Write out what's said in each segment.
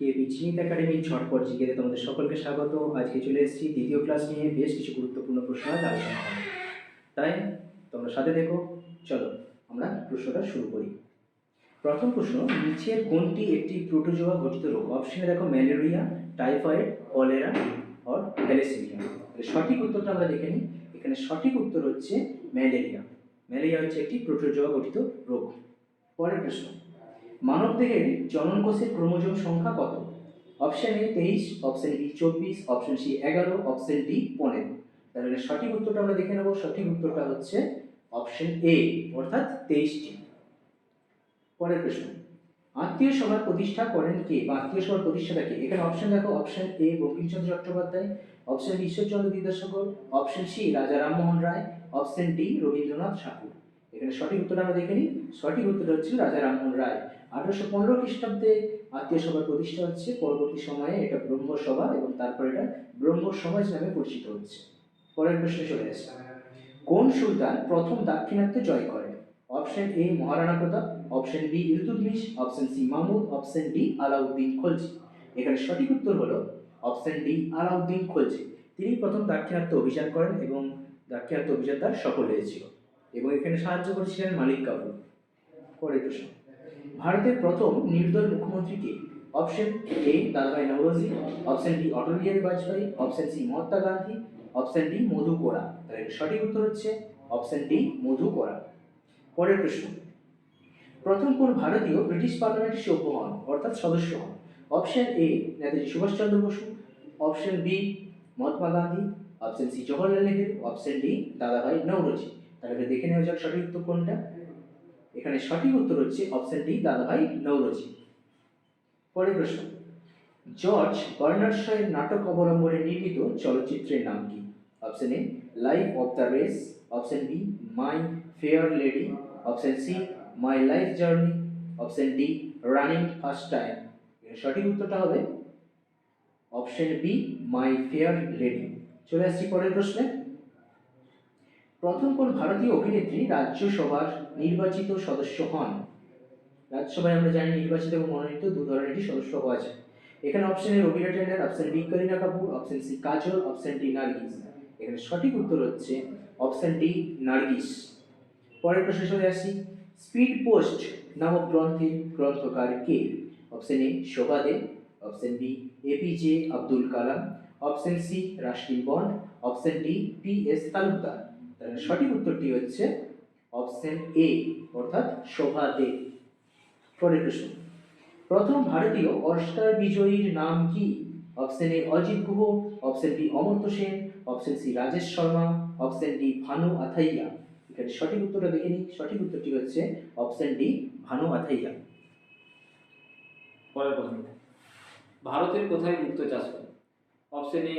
কে বিচিনিত একাডেমির ঝটপট জিজ্ঞেতে তোমাদের সকলকে স্বাগত। আজকে চলে এসেছি দ্বিতীয় ক্লাস নিয়ে বেশ কিছু গুরুত্বপূর্ণ প্রশ্ন আলোচনা হবে তাই তোমরা সাথে দেখো চলো আমরা প্রশ্নটা শুরু করি। প্রথম প্রশ্ন, নিচের কোনটি একটি প্রোটোজোয়া গঠিত রোগ? অপশনে দেখো malaria typhoid cholera or thalassemia সঠিক উত্তরটা আমরা দেখে নিই। এখানে সঠিক উত্তর হচ্ছে ম্যালেরিয়া ম্যালেরিয়া হচ্ছে একটি প্রোটোজোয়া গঠিত রোগ। পরের প্রশ্ন মানবদেহের জননকোষের ক্রোমোজোম সংখ্যা কত? অপশন এ তেইশ অপশন বি চব্বিশ অপশন সি এগারো অপশন ডি পনেরো। তাহলে সঠিক উত্তরটা আমরা দেখে নেব। সঠিক উত্তরটা হচ্ছে অপশন এ অর্থাৎ তেইশটি। পরের প্রশ্ন। আত্মীয় সভার প্রতিষ্ঠা করেন কে বা আত্মীয় সভার প্রতিষ্ঠাতা কে? এখানে অপশন দেখো option A Bankimchandra Chattopadhyay option Ishwarchandra Vidyasagar option C Raja Rammohan Roy option D Rabindranath Tagore. এখানে সঠিক উত্তরটা আমরা দেখে নিই। সঠিক উত্তরটা হচ্ছে রাজা রামমোহন রায়। আঠারোশো পনেরো খ্রিস্টাব্দে আত্মীয় সভার প্রতিষ্ঠা হচ্ছে। পরবর্তী সময়ে এটা ব্রহ্মসভা এবং তারপর এটা ব্রহ্ম সমাজ নামে পরিচিত হচ্ছে। পরের প্রশ্নে চলে আসছে কোন সুলতান প্রথম দাক্ষিণাত্য জয় করেন? Option A Maharana Pratap, option B Iltutmish option C Mahmud option D Alauddin Khalji. এখানে সঠিক উত্তর হলো অপশন ডি আলাউদ্দিন খলজি। তিনি প্রথম দাক্ষিণাত্য অভিযান করেন এবং দাক্ষিণাত্য অভিযান তার সফল হয়েছিল। এবং এখানে সাহায্য করেছিলেন মালিক কাপুর পরের প্রশ্ন। ভারতের প্রথম নির্দল মুখ্যমন্ত্রী কে? Option A Dadabhai Naoroji option D Atal Bihari Vajpayee option C Mahatma Gandhi option D Madhu Kora. তাহলে সঠিক উত্তর হচ্ছে অপশন ডি মধু কোরা। পরের প্রশ্ন। প্রথম কোন ভারতীয় ব্রিটিশ পার্লামেন্টের সভ্য হন, অর্থাৎ সদস্য হন? Option A Netaji Subhashchandra Bose option B Mahatma Gandhi option C Jawaharlal Nehru option D Dadabhai Naoroji. তাহলে দেখে নেওয়া যাক সঠিক উত্তর কোনটা। এখানে সঠিক উত্তর হচ্ছে অপশন ডি দাদাভাই নৌরজি। পরের প্রশ্ন। জর্জ বার্নার্ড শয়ের নাটক অবলম্বনে নির্মিত চলচ্চিত্রের নাম কি? Option A life of the race option B my fair lady option C my life journey option D running first time সঠিক উত্তরটা হবে option B my fair lady চলে আসছি পরের প্রশ্নে। প্রথম কোন ভারতীয় অভিনেত্রী রাজ্যসভার নির্বাচিত সদস্য হন। রাজ্যসভায় আমরা জানি নির্বাচিত এবং মনোনীত দু ধরনেরই সদস্য যায়। এখানে option A Raveena Tandon option B Kareena Kapoor option C Kajol option D Nargis. এখানে সঠিক উত্তর হচ্ছে অপশন ডি নার্গিস। পরের প্রশ্নে চলে আসি। স্পিড পোস্ট নামক গ্রন্থের গ্রন্থকার কে? Option A Shobhaa De option B APJ Abdul Kalam option C Ruskin Bond option D P S Talukdar. তাহলে সঠিক উত্তরটি হচ্ছে অপশন এ, অর্থাৎ শোভা দে। পরের প্রশ্ন। প্রথম ভারতীয় অস্কার বিজয়ীর নাম কি? Option A Ajit Guha, option B Amartya Sen, option C Rajesh Sharma, option D Bhanu Athaiya. এখানে সঠিক উত্তরটা দেখে নিই। সঠিক উত্তরটি হচ্ছে অপশন ডি ভানু আথাইয়া। পরের প্রশ্ন। ভারতের কোথায় মুক্ত চাষ হয়? Option A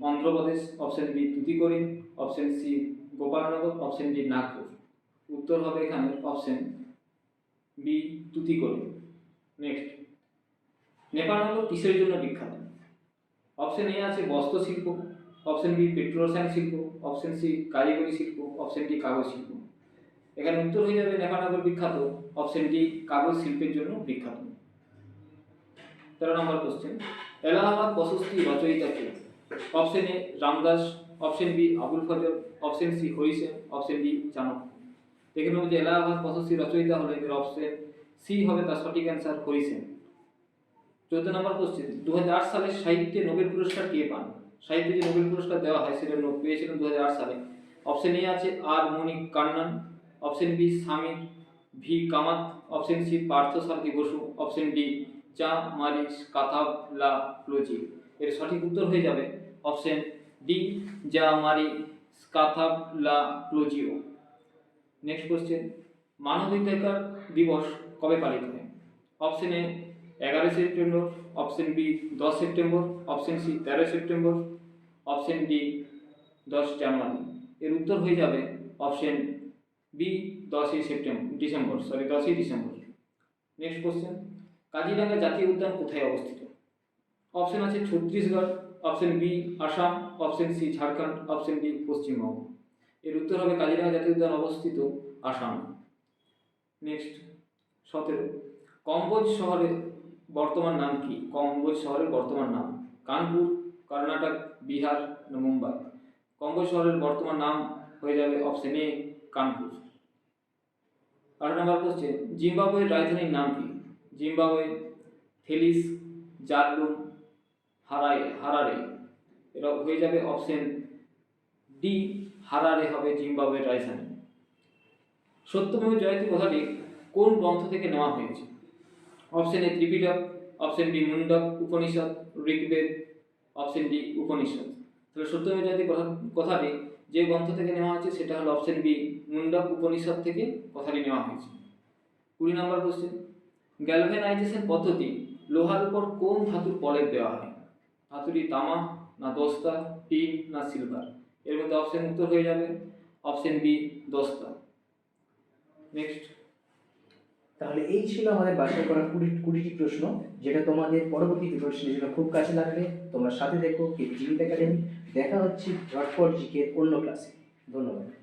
Andhra Pradesh, option B Tuticorin, option C Gopalnagar option D Nagpur. উত্তর হবে এখানে option B Tuticorin next Nepalnagar কিসের জন্য বিখ্যাত? অপশন এ আছে বস্ত্র শিল্প অপশন বি পেট্রোরসায়ন শিল্প অপশন সি কারিগরি শিল্প অপশন ডি কাগজ শিল্প। এখানে উত্তর হয়ে যাবে নেপালনগর বিখ্যাত অপশন ডি কাগজ শিল্পের জন্য বিখ্যাত। তেরো নম্বর কোশ্চেন এলাহাবাদ প্রশস্তি রচয়িতা কে? Option A Ramdas option B Abul Fazl option C Harisena option D Chanakya দেখে নেব যে এলাহাবাদ প্রশস্তি রচয়িতা হলো এদের অপশন সি হবে তার সঠিক অ্যান্সার হরিসেন চোদ্দ নম্বর কোশ্চেন দু সালে সাহিত্যে নোবেল পুরস্কার কে পান? সাহিত্যে যে নোবেল পুরস্কার দেওয়া হয় সেটা পেয়েছিলেন দু হাজার আট সালে। অপশন এ আছে R Mani Kannan. Option B Sameer V Kamath. Option C Partha Sarathi Basu. Option D চা মারিস কাথাব লা প্লোজি এর সঠিক উত্তর হয়ে যাবে অপশন ডি যা মারি কাথাব লা প্লোজিও নেক্সট কোশ্চেন মানবাধিকার দিবস কবে পালিত হয়? অপশন এ এগারোই সেপ্টেম্বর। অপশন বি দশ সেপ্টেম্বর। অপশন সি তেরোই সেপ্টেম্বর। অপশন ডি দশ জানুয়ারি। এর উত্তর হয়ে যাবে অপশন বি দশই সেপ্টেম্বর, ডিসেম্বর সরি দশই ডিসেম্বর। নেক্সট কোশ্চেন কাজিরাঙ্গা জাতীয় উদ্যান কোথায় অবস্থিত? অপশন আছে Chhattisgarh option B Assam, option C Jharkhand, option D Paschimbanga. এর উত্তর হবে কাজিরাঙ্গা জাতীয় উদ্যান অবস্থিত আসাম। নেক্সট সতেরো। কম্বোজ শহরের বর্তমান নাম কি? কম্বোজ শহরের বর্তমান নাম কানপুর, কর্ণাটক, বিহার মুম্বাই? কম্বোজ শহরের বর্তমান নাম হয়ে যাবে অপশন এ, কানপুর। আট নম্বর কোশ্চেন জিম্বাবুয়ের রাজধানীর নাম কি? জিম্বাবুয়ে থেলিস জারলুম হারাই হারারে এটা হয়ে যাবে অপশন ডি হারারে হবে জিম্বাবুয়ের রাজধানী। সত্যমেব জয়তী কথাটি কোন গ্রন্থ থেকে নেওয়া হয়েছে? Option A Tripitaka option B Mundaka Upanishad, Rigveda option D Upanishad. তাহলে সত্যমেব জয়তী কথা কথাটি যে গ্রন্থ থেকে নেওয়া হয়েছে, সেটা হলো অপশন বি মুন্ডক উপনিষদ থেকে কথাটি নেওয়া হয়েছে। কুড়ি নম্বর কোশ্চেন গ্যালভেনাইজেশন পদ্ধতি লোহার উপর কোন ধাতুর প্রলেপ দেওয়া হয়? ধাতুটি তামা, না দস্তা টিন না সিলভার। এর মধ্যে অপশন উত্তর হয়ে যাবে। অপশন বি দস্তা। নেক্সট তাহলে এই ছিল আমাদের বাছাই করা কুড়ি, কুড়িটি প্রশ্ন, যেটা তোমাদের পরবর্তী প্রিপারেশনের জন্য খুব কাছে লাগবে। তোমরা সাথে দেখো কে জিমিত একাডেমি দেখা হচ্ছে ঝটপট জিকে অন্য ক্লাসে ধন্যবাদ।